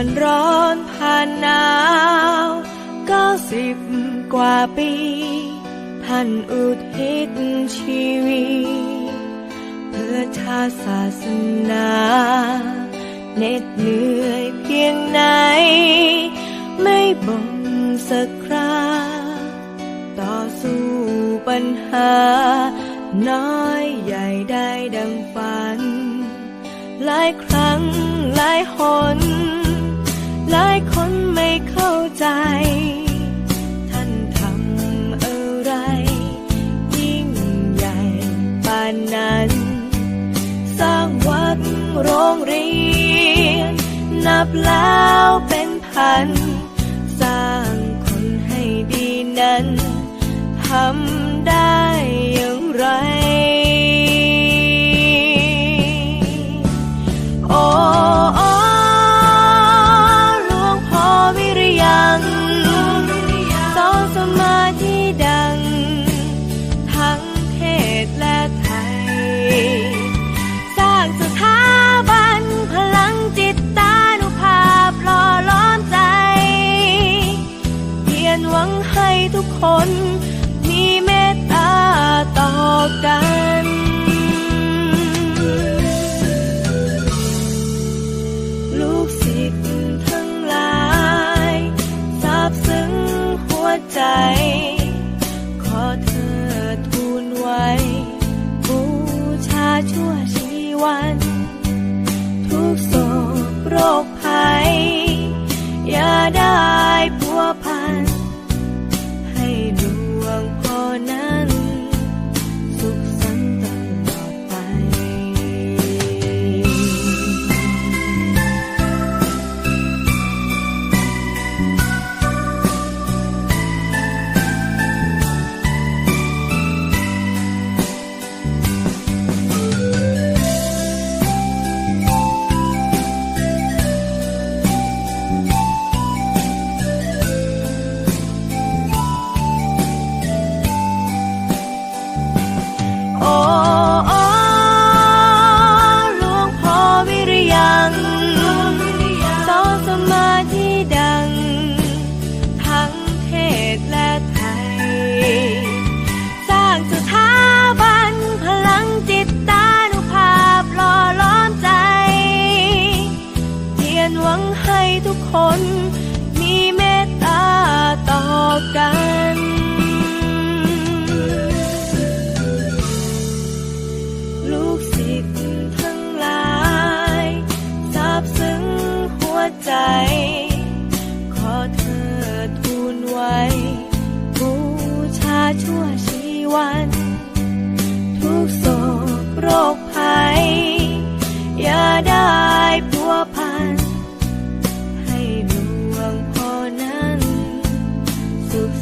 านร้อนผ่านหนาวเก้าสิบกว่าปี ท่านอุทิศชีวิต เพื่อชาศาสนาเหน็ดเหนื่อยเพียงไหน ไม่บ่นสักคราต่อสู้ปัญหา น้อยใหญ่ได้ดังฝัน หลายครั้งหลายหน หลายคนไม่เข้าใจ ท่านทำอะไร ยิ่งใหญ่ปานนั้น สร้างวัดโรงเรียน นับแล้วเป็นพัน สร้างคนให้ดีนั้นทำ ยนหวังให้ทุกคน มีเมตตาต่อกัน โอ้โอ้หลวงพ่อวิริยังสอนสมาธิดัง ทั้งเทศและไทย สร้างสถาบันพลังจิตตานุภาพหล่อล้อมใจเพียรหวังให้ทุกคน ขอเธอทูลไว้บูชาชั่วชีวัน ทุกศกโรคภัยยาได้พวพัน ให้หลวงพ่อนั้นสุข